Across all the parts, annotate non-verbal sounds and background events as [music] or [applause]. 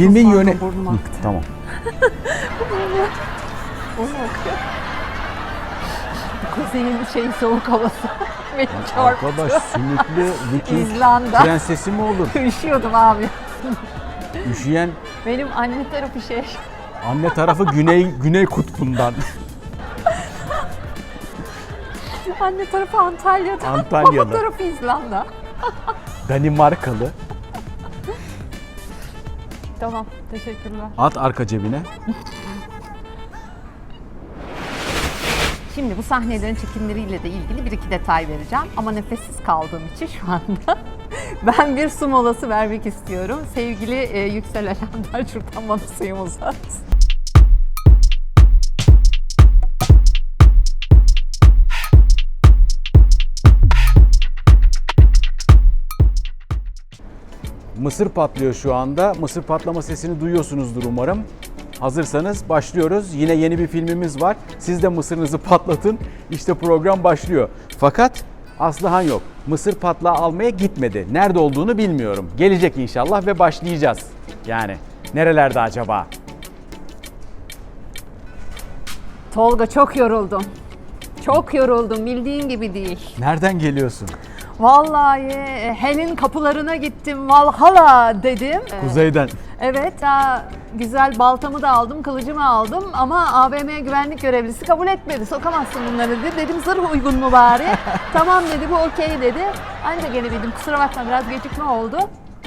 Filmin yöne... Hı. Tamam. [laughs] Kuzey'in şey soğuk havası. [laughs] Beni çarptı. Arkadaş sümüklü Viking İzlanda. prensesi mi olur? Üşüyordum abi. Üşüyen Benim anne tarafı şey. anne tarafı güney güney kutbundan. Anne tarafı Antalya'da. Antalya'da. Baba tarafı İzlanda. Danimarkalı. Tamam. Teşekkürler. At arka cebine. Şimdi bu sahnelerin çekimleriyle de ilgili bir iki detay vereceğim. Ama nefessiz kaldığım için şu anda [laughs] ben bir su molası vermek istiyorum. Sevgili e, Yüksel Alemdar şuradan bana suyumu uzat. Mısır patlıyor şu anda. Mısır patlama sesini duyuyorsunuzdur umarım. Hazırsanız başlıyoruz. Yine yeni bir filmimiz var. Siz de mısırınızı patlatın. İşte program başlıyor. Fakat Aslıhan yok. Mısır patlağı almaya gitmedi. Nerede olduğunu bilmiyorum. Gelecek inşallah ve başlayacağız. Yani nerelerde acaba? Tolga çok yoruldum. Çok yoruldum. Bildiğin gibi değil. Nereden geliyorsun? Vallahi e, Hel'in kapılarına gittim. Valhalla dedim. Kuzeyden. Evet, daha güzel baltamı da aldım, kılıcımı aldım ama AVM güvenlik görevlisi kabul etmedi. Sokamazsın bunları dedi. Dedim zırh uygun mu bari? [laughs] tamam dedi, bu okey dedi. Ancak gelebildim. Kusura bakma biraz gecikme oldu.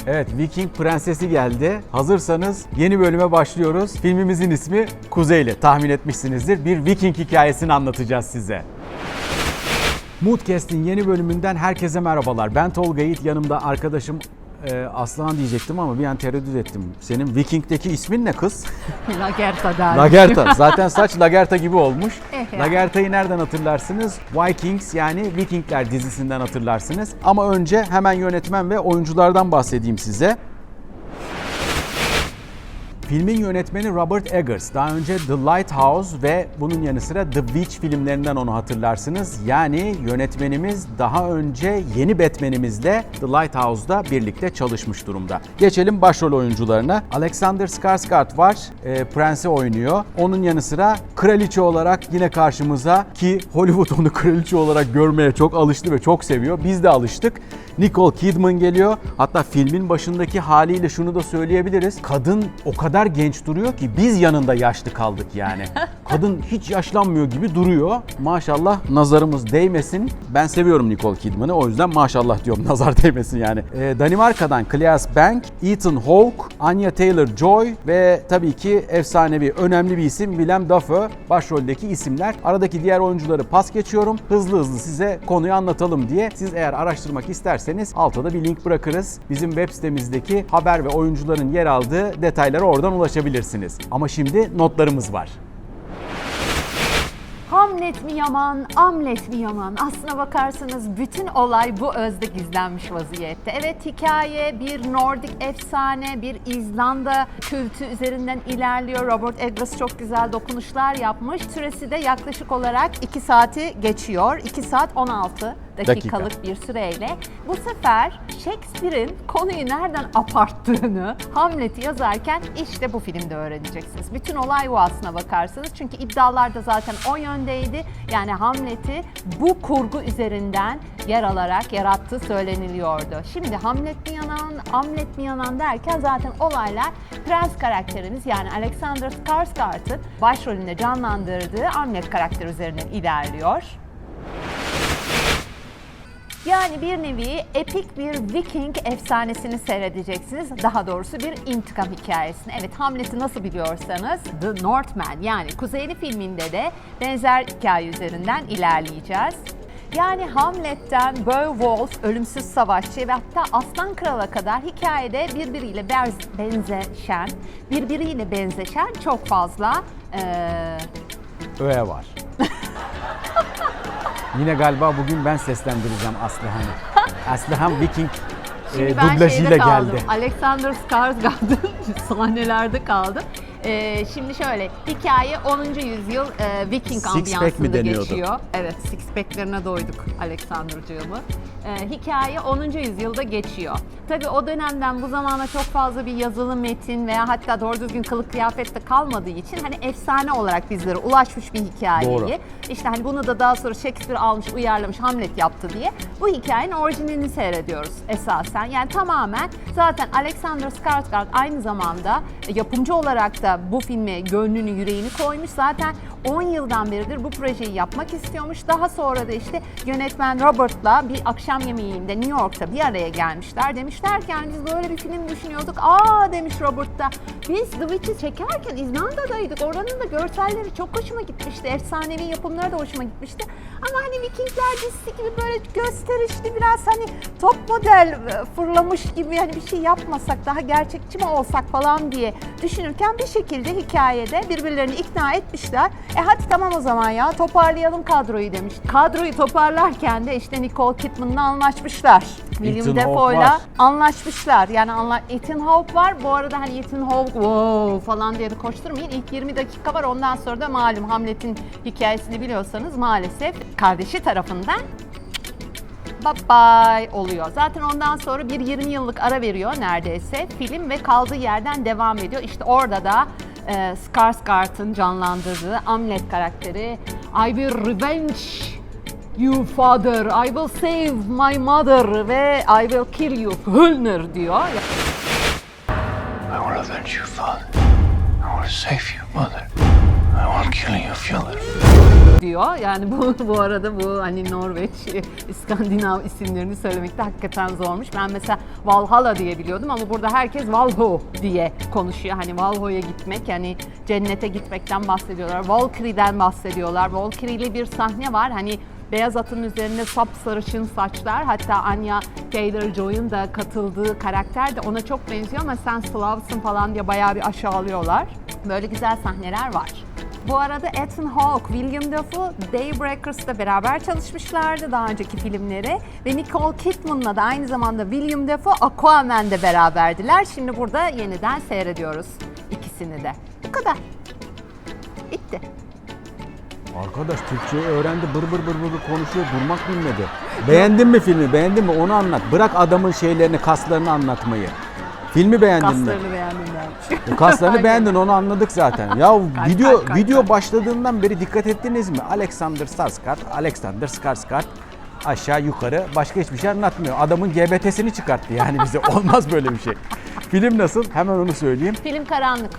Evet, Viking Prensesi geldi. Hazırsanız yeni bölüme başlıyoruz. Filmimizin ismi Kuzeyli. Tahmin etmişsinizdir. Bir Viking hikayesini anlatacağız size. Moodcast'in yeni bölümünden herkese merhabalar. Ben Tolga Yiğit, yanımda arkadaşım e, Aslıhan diyecektim ama bir an tereddüt ettim. Senin Viking'deki ismin ne kız? Lagerta derdi. Lagerta. Zaten saç Lagerta gibi olmuş. Eh. Lagerta'yı nereden hatırlarsınız? Vikings yani Vikingler dizisinden hatırlarsınız. Ama önce hemen yönetmen ve oyunculardan bahsedeyim size. Filmin yönetmeni Robert Eggers. Daha önce The Lighthouse ve bunun yanı sıra The Witch filmlerinden onu hatırlarsınız. Yani yönetmenimiz daha önce yeni Batman'imizle The Lighthouse'da birlikte çalışmış durumda. Geçelim başrol oyuncularına. Alexander Skarsgård var. E, Prensi oynuyor. Onun yanı sıra kraliçe olarak yine karşımıza ki Hollywood onu kraliçe olarak görmeye çok alıştı ve çok seviyor. Biz de alıştık. Nicole Kidman geliyor. Hatta filmin başındaki haliyle şunu da söyleyebiliriz. Kadın o kadar genç duruyor ki biz yanında yaşlı kaldık yani. [laughs] Kadın hiç yaşlanmıyor gibi duruyor. Maşallah nazarımız değmesin. Ben seviyorum Nicole Kidman'ı o yüzden maşallah diyorum [laughs] nazar değmesin yani. Ee, Danimarka'dan Claes Bank, Ethan Hawke, Anya Taylor-Joy ve tabii ki efsanevi önemli bir isim Willem Dafoe başroldeki isimler. Aradaki diğer oyuncuları pas geçiyorum. Hızlı hızlı size konuyu anlatalım diye. Siz eğer araştırmak isterseniz altta da bir link bırakırız. Bizim web sitemizdeki haber ve oyuncuların yer aldığı detaylara oradan ulaşabilirsiniz. Ama şimdi notlarımız var. Hamlet mi yaman, Amlet mi yaman? Aslına bakarsanız bütün olay bu özde gizlenmiş vaziyette. Evet hikaye bir Nordik efsane, bir İzlanda kültü üzerinden ilerliyor. Robert Eggers çok güzel dokunuşlar yapmış. Süresi de yaklaşık olarak 2 saati geçiyor. 2 saat 16 dakikalık bir süreyle. Bu sefer Shakespeare'in konuyu nereden aparttığını Hamlet'i yazarken işte bu filmde öğreneceksiniz. Bütün olay bu aslına bakarsanız. Çünkü iddialar da zaten o yöndeydi. Yani Hamlet'i bu kurgu üzerinden yer alarak yarattığı söyleniliyordu. Şimdi Hamlet mi yanan, Hamlet mi yanan derken zaten olaylar Prens karakterimiz yani Alexander Skarsgård'ın başrolünde canlandırdığı Hamlet karakteri üzerinden ilerliyor. Yani bir nevi epik bir Viking efsanesini seyredeceksiniz. Daha doğrusu bir intikam hikayesini. Evet Hamlet'i nasıl biliyorsanız The Northman yani Kuzeyli filminde de benzer hikaye üzerinden ilerleyeceğiz. Yani Hamlet'ten Beowulf, ölümsüz savaşçı ve hatta Aslan Kral'a kadar hikayede birbiriyle benz- benzeşen, birbiriyle benzeşen çok fazla eee Öğe var. Yine galiba bugün ben seslendireceğim Aslıhan'ı. [laughs] Aslıhan Viking e, dublajıyla geldi. Alexander Skarsgård'ın [laughs] sahnelerde kaldım. Ee, şimdi şöyle, hikaye 10. yüzyıl e, Viking Six ambiyansında geçiyor. Evet, six pack'lerine doyduk Alexander'cığımı. Ee, hikaye 10. yüzyılda geçiyor. Tabii o dönemden bu zamana çok fazla bir yazılı metin veya hatta doğru düzgün kılık kıyafette kalmadığı için hani efsane olarak bizlere ulaşmış bir hikayeyi. Doğru. İşte hani bunu da daha sonra Shakespeare almış, uyarlamış, Hamlet yaptı diye bu hikayenin orijinalini seyrediyoruz esasen. Yani tamamen zaten Alexander Skarsgård aynı zamanda yapımcı olarak da bu filme gönlünü, yüreğini koymuş. Zaten 10 yıldan beridir bu projeyi yapmak istiyormuş. Daha sonra da işte yönetmen Robert'la bir akşam yemeğinde New York'ta bir araya gelmişler. Demişler ki yani biz böyle bir film düşünüyorduk. Aa demiş Robert da biz The Witch'i çekerken İzlanda'daydık. Oranın da görselleri çok hoşuma gitmişti. Efsanevi yapımları da hoşuma gitmişti. Ama hani Vikingler dizisi gibi böyle gösterişli biraz hani top model e, fırlamış gibi hani bir şey yapmasak daha gerçekçi mi olsak falan diye düşünürken bir şekilde hikayede birbirlerini ikna etmişler. E hadi tamam o zaman ya toparlayalım kadroyu demiş. Kadroyu toparlarken de işte Nicole Kidman'la anlaşmışlar. William var. anlaşmışlar. Yani anla Ethan Hawke var. Bu arada hani Ethan Hawke wow falan diye de koşturmayın. İlk 20 dakika var. Ondan sonra da malum Hamlet'in hikayesini biliyorsanız maalesef kardeşi tarafından bye bye oluyor. Zaten ondan sonra bir 20 yıllık ara veriyor neredeyse film ve kaldığı yerden devam ediyor. İşte orada da e, Skarsgård'ın canlandırdığı Hamlet karakteri I will revenge you father, I will save my mother ve I will kill you Hölner diyor. I will avenge you, father. I will save you, mother. I will kill you, father. Diyor. Yani bu [laughs] bu arada bu hani Norveç, İskandinav isimlerini söylemekte hakikaten zormuş. Ben mesela Valhalla diye biliyordum ama burada herkes Valho diye konuşuyor. Hani Valho'ya gitmek, yani cennete gitmekten bahsediyorlar. Valkyrie'den bahsediyorlar. Valkyrie ile bir sahne var. Hani beyaz atın üzerinde sapsarışın saçlar. Hatta Anya Taylor-Joy'un da katıldığı karakter de ona çok benziyor ama sen Slavsın falan diye bayağı bir aşağılıyorlar. Böyle güzel sahneler var. Bu arada Ethan Hawke, William Dafoe Daybreakers'ta beraber çalışmışlardı daha önceki filmleri. Ve Nicole Kidman'la da aynı zamanda William Dafoe Aquaman'de beraberdiler. Şimdi burada yeniden seyrediyoruz ikisini de. Bu kadar. Bitti. Arkadaş Türkçeyi öğrendi bır bır bır bır konuşuyor durmak bilmedi. Beğendin mi filmi beğendin mi onu anlat. Bırak adamın şeylerini kaslarını anlatmayı. Filmi beğendin mi? Kaslarını beğendim ben. Bu kaslarını [laughs] beğendin onu anladık zaten. Ya video kalp, kalp, video kalp. başladığından beri dikkat ettiniz mi? Alexander Skarsgård, Alexander Skarsgård aşağı yukarı başka hiçbir şey anlatmıyor. Adamın GBT'sini çıkarttı yani bize. [laughs] Olmaz böyle bir şey. Film nasıl? Hemen onu söyleyeyim. Film karanlık.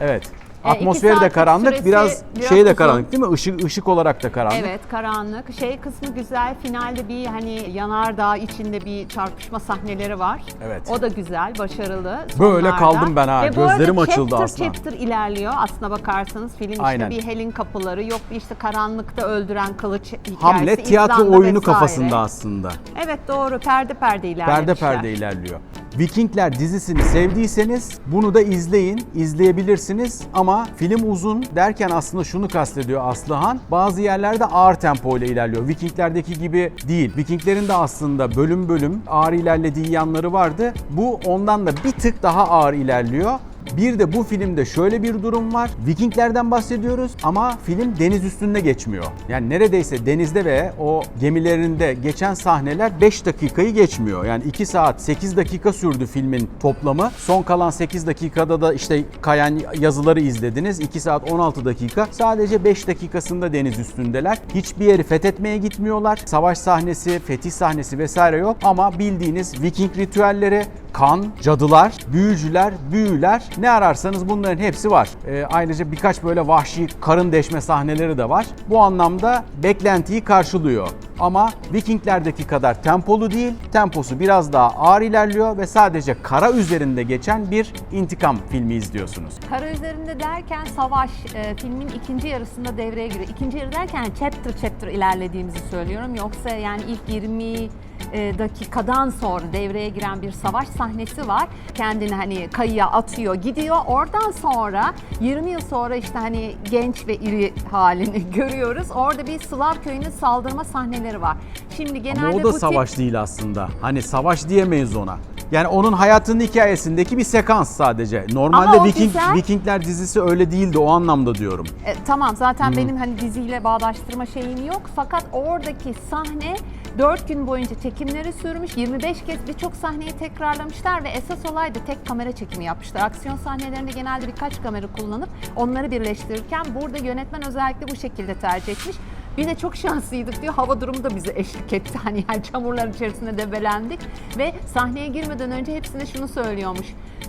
Evet. Atmosferi de karanlık, biraz, biraz şey de uzun. karanlık değil mi? Işık ışık olarak da karanlık. Evet karanlık. Şey kısmı güzel. Finalde bir hani yanardağ içinde bir çarpışma sahneleri var. Evet. O da güzel, başarılı. Böyle sonlarda. kaldım ben ha, Ve bu arada gözlerim açıldı chapter aslında. Chapter ilerliyor aslına bakarsanız. Film işte Aynen. bir Helen kapıları, yok bir işte karanlıkta öldüren kılıç hikayesi. Hamlet tiyatro İzlanda oyunu vesaire. kafasında aslında. Evet doğru perde perde ilerlemişler. Perde perde ilerliyor. Vikingler dizisini sevdiyseniz bunu da izleyin, izleyebilirsiniz ama film uzun derken aslında şunu kastediyor Aslıhan. Bazı yerlerde ağır tempo ile ilerliyor. Vikinglerdeki gibi değil. Vikinglerin de aslında bölüm bölüm ağır ilerlediği yanları vardı. Bu ondan da bir tık daha ağır ilerliyor. Bir de bu filmde şöyle bir durum var. Vikinglerden bahsediyoruz ama film deniz üstünde geçmiyor. Yani neredeyse denizde ve o gemilerinde geçen sahneler 5 dakikayı geçmiyor. Yani 2 saat 8 dakika sürdü filmin toplamı. Son kalan 8 dakikada da işte kayan yazıları izlediniz. 2 saat 16 dakika. Sadece 5 dakikasında deniz üstündeler. Hiçbir yeri fethetmeye gitmiyorlar. Savaş sahnesi, fetih sahnesi vesaire yok ama bildiğiniz Viking ritüelleri, kan, cadılar, büyücüler, büyüler ne ararsanız bunların hepsi var. Ee, ayrıca birkaç böyle vahşi karın deşme sahneleri de var. Bu anlamda beklentiyi karşılıyor. Ama Vikinglerdeki kadar tempolu değil, temposu biraz daha ağır ilerliyor ve sadece kara üzerinde geçen bir intikam filmi izliyorsunuz. Kara üzerinde derken savaş e, filmin ikinci yarısında devreye giriyor. İkinci yarı derken chapter chapter ilerlediğimizi söylüyorum. Yoksa yani ilk 20 e, dakikadan sonra devreye giren bir savaş sahnesi var. Kendini hani kayıya atıyor, gidiyor. Oradan sonra 20 yıl sonra işte hani genç ve iri halini [laughs] görüyoruz. Orada bir Slav köyünün saldırma sahneleri var. Şimdi genelde Ama o bu da tip- savaş değil aslında. Hani savaş diyemeyiz ona. Yani onun hayatının hikayesindeki bir sekans sadece. Normalde Viking güzel. Vikingler dizisi öyle değildi o anlamda diyorum. E, tamam zaten benim hani diziyle bağdaştırma şeyim yok. Fakat oradaki sahne 4 gün boyunca çekimleri sürmüş. 25 kez birçok sahneyi tekrarlamışlar ve esas olay da tek kamera çekimi yapmışlar. Aksiyon sahnelerinde genelde birkaç kamera kullanıp onları birleştirirken burada yönetmen özellikle bu şekilde tercih etmiş. Bir de çok şanslıydık diyor. Hava durumu da bize eşlik etti. [laughs] Hani yani çamurlar içerisinde debelendik. Ve sahneye girmeden önce hepsine şunu söylüyormuş.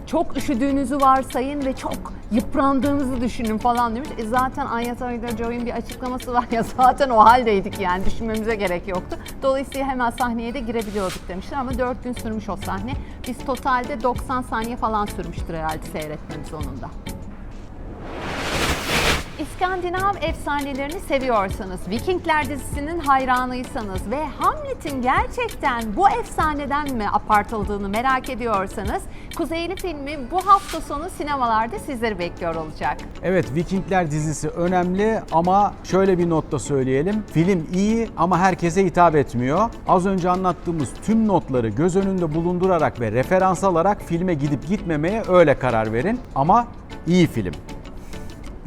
Çok üşüdüğünüzü varsayın ve çok yıprandığınızı düşünün falan demiş. E zaten Anya Taylor-Joy'un bir açıklaması var ya [laughs] zaten o haldeydik yani düşünmemize gerek yoktu. Dolayısıyla hemen sahneye de girebiliyorduk demişler ama 4 gün sürmüş o sahne. Biz totalde 90 saniye falan sürmüştür herhalde seyretmemiz onun da. İskandinav efsanelerini seviyorsanız, Vikingler dizisinin hayranıysanız ve Hamlet'in gerçekten bu efsaneden mi apartıldığını merak ediyorsanız, Kuzeyli filmi bu hafta sonu sinemalarda sizleri bekliyor olacak. Evet Vikingler dizisi önemli ama şöyle bir notta söyleyelim. Film iyi ama herkese hitap etmiyor. Az önce anlattığımız tüm notları göz önünde bulundurarak ve referans alarak filme gidip gitmemeye öyle karar verin. Ama iyi film.